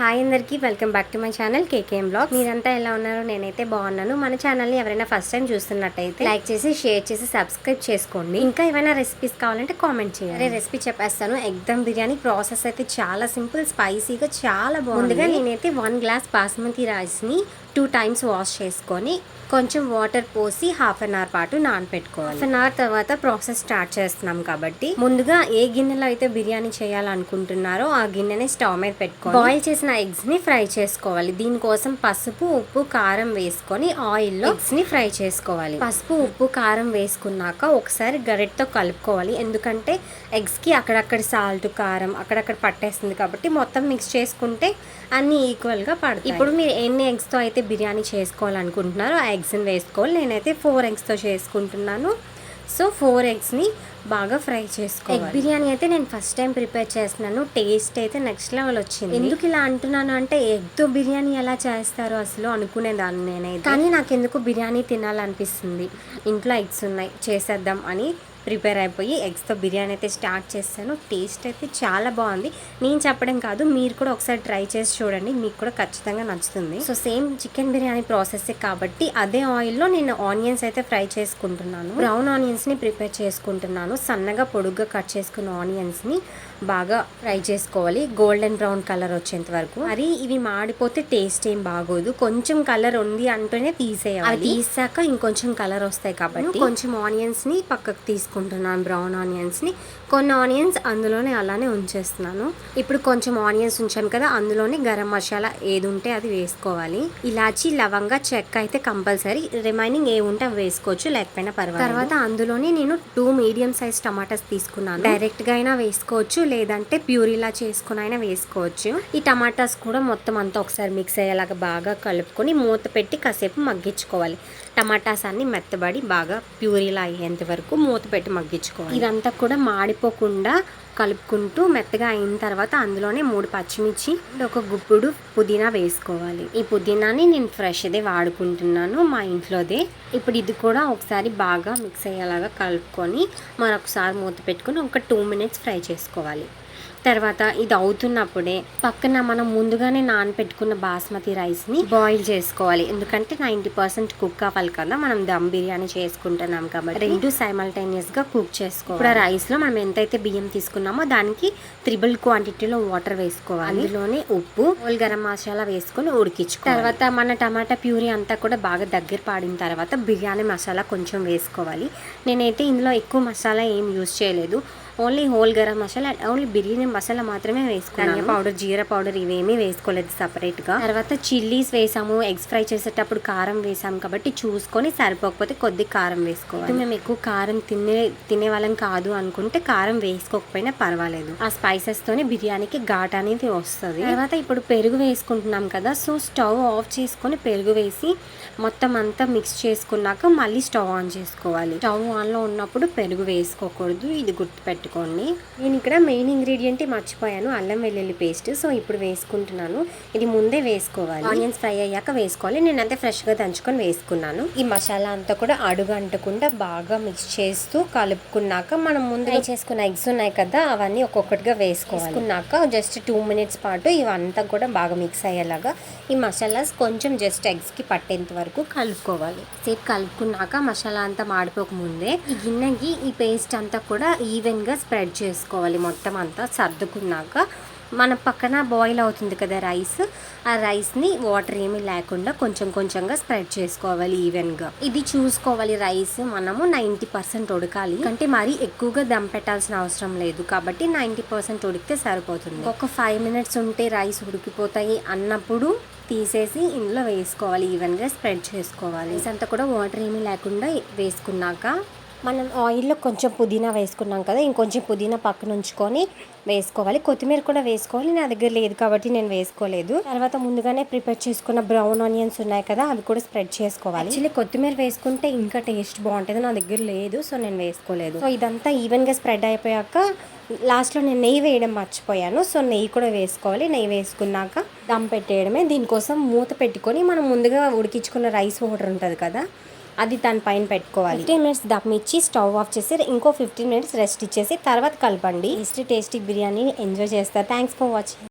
Hi అందరికీ welcome back to my channel KKM blog మీరంతా ఎలా ఉన్నారో నేనైతే బాగున్నాను. మన ఛానల్ని ఎవరైనా ఫస్ట్ టైం చూస్తున్నట్టయితే లైక్ చేసి షేర్ చేసి సబ్స్క్రైబ్ చేసుకోండి. ఇంకా ఏమైనా రెసిపీస్ కావాలంటే కామెంట్ చేయాలి రెసిపీ చెప్పేస్తాను. ఎగ్ దమ్ బిర్యానీ ప్రాసెస్ అయితే చాలా సింపుల్ స్పైసీగా చాలా బాగుంది. నేనైతే వన్ గ్లాస్ బాస్మతి రైస్ని టూ టైమ్స్ వాష్ చేసుకొని కొంచెం వాటర్ పోసి హాఫ్ అన్ అవర్ పాటు నానపెట్టుకోవాలి. హాఫ్ అన్ అవర్ తర్వాత ప్రాసెస్ స్టార్ట్ చేస్తున్నాం కాబట్టి ముందుగా ఏ గిన్నెలో అయితే బిర్యానీ చేయాలనుకుంటున్నారో ఆ గిన్నెని స్టవ్ మీద పెట్టుకోవాలి బాయిల్ చేసిన ఎగ్స్ని ఫ్రై చేసుకోవాలి. దీనికోసం పసుపు ఉప్పు కారం వేసుకొని ఆయిల్లో ఎగ్స్ని ఫ్రై చేసుకోవాలి. పసుపు ఉప్పు కారం వేసుకున్నాక ఒకసారి గరెట్తో కలుపుకోవాలి. ఎందుకంటే ఎగ్స్కి అక్కడక్కడ సాల్ట్ కారం అక్కడక్కడ పట్టేస్తుంది కాబట్టి మొత్తం మిక్స్ చేసుకుంటే అన్ని ఈక్వల్గా పడతాయి. ఇప్పుడు మీరు ఎన్ని ఎగ్స్తో అయితే బిర్యానీ చేసుకోవాలనుకుంటున్నారో ఆ ఎగ్స్ని వేసుకోవాలి. నేనైతే ఫోర్ ఎగ్స్తో చేసుకుంటున్నాను. సో ఫోర్ ఎగ్స్ని బాగా ఫ్రై చేసుకోవాలి. ఎగ్ బిర్యానీ అయితే నేను ఫస్ట్ టైం ప్రిపేర్ చేస్తున్నాను. టేస్ట్ అయితే నెక్స్ట్ లెవెల్ వచ్చింది. ఎందుకు ఇలా అంటున్నాను అంటే ఎగ్తో బిర్యానీ ఎలా చేస్తారు అసలు అనుకునేదాన్ని నేనైతే. కానీ నాకు ఎందుకు బిర్యానీ తినాలనిపిస్తుంది. ఇంట్లో ఎగ్స్ ఉన్నాయి. చేసేద్దాం అని ప్రిపేర్ అయిపోయి ఎగ్స్తో బిర్యానీ అయితే స్టార్ట్ చేశాను. టేస్ట్ అయితే చాలా బాగుంది. నేను చెప్పడం కాదు మీరు కూడా ఒకసారి ట్రై చేసి చూడండి. మీకు కూడా ఖచ్చితంగా నచ్చుతుంది. So same chicken biryani process కాబట్టి అదే ఆయిల్లో నేను ఆనియన్స్ అయితే ఫ్రై చేసుకుంటున్నాను. బ్రౌన్ ఆనియన్స్ని ప్రిపేర్ చేసుకుంటున్నాను. సన్నగా పొడుగ్గా కట్ చేసుకున్న ఆనియన్స్ని బాగా ఫ్రై చేసుకోవాలి. గోల్డెన్ బ్రౌన్ కలర్ వచ్చేంత వరకు. మరి ఇవి మాడిపోతే టేస్ట్ ఏం బాగోదు. కొంచెం కలర్ ఉంది అంటేనే తీసేయాలి. తీసాక ఇంకొంచెం కలర్ వస్తాయి కాబట్టి. కొంచెం ఆనియన్స్ని పక్కకు తీసుకుంటున్నాను బ్రౌన్ ఆనియన్స్ని కొన్ని ఆనియన్స్ అందులోనే అలానే ఉంచేస్తున్నాను. ఇప్పుడు కొంచెం ఆనియన్స్ ఉంచాను కదా అందులోనే గరం మసాలా ఏది ఉంటే అది వేసుకోవాలి. ఇలాచి లవంగా చెక్క అయితే కంపల్సరీ. రిమైనింగ్ ఏ ఉంటే అవి వేసుకోవచ్చు లేకపోయినా పర్వాలేదు. తర్వాత అందులోనే నేను టూ మీడియం సైజ్ టమాటాస్ తీసుకున్నాను. డైరెక్ట్గా అయినా వేసుకోవచ్చు లేదంటే ప్యూరీలా చేసుకుని అయినా వేసుకోవచ్చు. ఈ టమాటాస్ కూడా మొత్తం అంతా ఒకసారి మిక్స్ అయ్యేలాగా బాగా కలుపుకొని మూత పెట్టి కాసేపు మగ్గించుకోవాలి. టమాటాస్ అన్ని మెత్తబడి బాగా ప్యూరీలా అయ్యేంత వరకు మూత పెట్టి మగ్గించుకోవాలి. ఇదంతా కూడా మాడిపోకుండా కలుపుకుంటూ మెత్తగా అయిన తర్వాత అందులోనే మూడు పచ్చిమిర్చి ఒక గుప్పుడు పుదీనా వేసుకోవాలి. ఈ పుదీనాని నేను ఫ్రెష్దే వాడుకుంటున్నాను మా ఇంట్లోదే. ఇప్పుడు ఇది కూడా ఒకసారి బాగా మిక్స్ అయ్యేలాగా కలుపుకొని మరొకసారి మూత పెట్టుకొని ఒక టూ మినిట్స్ ఫ్రై చేసుకోవాలి. తర్వాత ఇది అవుతున్నప్పుడే పక్కన మనం ముందుగానే నానపెట్టుకున్న బాస్మతి రైస్ని బాయిల్ చేసుకోవాలి. ఎందుకంటే నైంటీ పర్సెంట్ కుక్ అవ్వాలి కదా మనం దమ్ బిర్యానీ చేసుకుంటున్నాం కాబట్టి. రెండు సైమల్టేనియస్గా కుక్ చేసుకోవాలి. ఇప్పుడు రైస్లో మనం ఎంతైతే బియ్యం తీసుకున్నామో దానికి త్రిబుల్ క్వాంటిటీలో వాటర్ వేసుకోవాలి. అందులోనే ఉప్పు గరం మసాలా వేసుకొని ఉడికించుకోవాలి. తర్వాత మన టమాటా ప్యూరీ అంతా కూడా బాగా దగ్గర పాడిన తర్వాత బిర్యానీ మసాలా కొంచెం వేసుకోవాలి. నేనైతే ఇందులో ఎక్కువ మసాలా ఏం యూజ్ చేయలేదు. Only whole garam masala only biryani masala మాత్రమే వేసుకున్నాను. పౌడర్ జీరా పౌడర్ ఇవేమీ వేసుకోలేదు సపరేట్గా తర్వాత చిల్లీస్ వేసాము ఎగ్స్ ఫ్రై చేసేటప్పుడు కారం వేసాము కాబట్టి చూసుకొని సరిపోకపోతే కొద్ది కారం వేసుకోవాలి. మేము ఎక్కువ కారం తినే తినే వాళ్ళం కాదు అనుకుంటే కారం వేసుకోకపోయినా పర్వాలేదు. ఆ స్పైసెస్ తోనే బిర్యానీకి ఘాట్ అనేది వస్తుంది. తర్వాత ఇప్పుడు పెరుగు వేసుకుంటున్నాం కదా సో స్టవ్ ఆఫ్ చేసుకొని పెరుగు వేసి మొత్తం అంతా మిక్స్ చేసుకున్నాక మళ్ళీ స్టవ్ ఆన్ చేసుకోవాలి. స్టవ్ ఆన్లో ఉన్నప్పుడు పెరుగు వేసుకోకూడదు ఇది గుర్తుపెట్టుకోండి నేను ఇక్కడ మెయిన్ ఇంగ్రీడియంట్ మర్చిపోయాను. అల్లం వెల్లుల్లి పేస్ట్ సో ఇప్పుడు వేసుకుంటున్నాను. ఇది ముందే వేసుకోవాలి. ఆనియన్స్ ఫ్రై అయ్యాక వేసుకోవాలి. నేను అంతే ఫ్రెష్గా దంచుకొని వేసుకున్నాను. ఈ మసాలా అంతా కూడా అడుగు అంటకుండా బాగా మిక్స్ చేస్తూ కలుపుకున్నాక మనం ముందు చేసుకున్న ఎగ్స్ ఉన్నాయి కదా అవన్నీ ఒక్కొక్కటిగా వేసుకోవాలన్నాక జస్ట్ టూ మినిట్స్ పాటు ఇవంతా కూడా బాగా మిక్స్ అయ్యేలాగా ఈ మసాలాస్ కొంచెం జస్ట్ ఎగ్స్కి పట్టేంత వరకు కలుపుకోవాలి. సేపు కలుపుకున్నాక మసాలా అంతా మాడిపోక ముందే ఈ గిన్నెకి ఈ పేస్ట్ అంతా కూడా ఈవెన్గా స్ప్రెడ్ చేసుకోవాలి మొత్తం అంతా సర్దుకున్నాక. మన పక్కన బాయిల్ అవుతుంది కదా రైస్ ఆ రైస్ని వాటర్ ఏమీ లేకుండా కొంచెం కొంచెంగా స్ప్రెడ్ చేసుకోవాలి ఈవెన్గా ఇది చూసుకోవాలి రైస్ మనము నైంటీ పర్సెంట్ ఉడకాలి. అంటే మరీ ఎక్కువగా దమ్ పెట్టాల్సిన అవసరం లేదు. కాబట్టి నైంటీ పర్సెంట్ ఉడికితే సరిపోతుంది. ఒక ఫైవ్ మినిట్స్ ఉంటే రైస్ ఉడికిపోతాయి అన్నప్పుడు తీసేసి ఇందులో వేసుకోవాలి ఈవెన్గా స్ప్రెడ్ చేసుకోవాలి. రైస్ అంతా కూడా వాటర్ ఏమీ లేకుండా వేసుకున్నాక మనం ఆయిల్లో కొంచెం పుదీనా వేసుకున్నాం కదా ఇంకొంచెం పుదీనా పక్కన ఉంచుకొని వేసుకోవాలి. కొత్తిమీర కూడా వేసుకోవాలి. నా దగ్గర లేదు కాబట్టి నేను వేసుకోలేదు. తర్వాత ముందుగానే ప్రిపేర్ చేసుకున్న బ్రౌన్ ఆనియన్స్ ఉన్నాయి కదా అవి కూడా స్ప్రెడ్ చేసుకోవాలి. యాక్చువల్లీ కొత్తిమీర వేసుకుంటే ఇంకా టేస్ట్ బాగుంటుంది. నా దగ్గర లేదు సో నేను వేసుకోలేదు. సో ఇదంతా ఈవెన్గా స్ప్రెడ్ అయిపోయాక లాస్ట్లో నేను నెయ్యి వేయడం మర్చిపోయాను. సో నెయ్యి కూడా వేసుకోవాలి. నెయ్యి వేసుకున్నాక దమ్ పెట్టేయడమే. దీనికోసం మూత పెట్టుకొని మనం ముందుగా ఉడికించుకున్న రైస్ వాటర్ ఉంటుంది కదా అది దాని పైన పెట్టుకోవాలి. ఫిఫ్టీన్ మినిట్స్ దమ్ ఇచ్చి స్టవ్ ఆఫ్ చేసి ఇంకో ఫిఫ్టీన్ మినిట్స్ రెస్ట్ ఇచ్చేసి తర్వాత కలపండి. టేస్టీ టేస్టీ బిర్యానీ ఎంజాయ్ చేస్తారు. Thanks for watching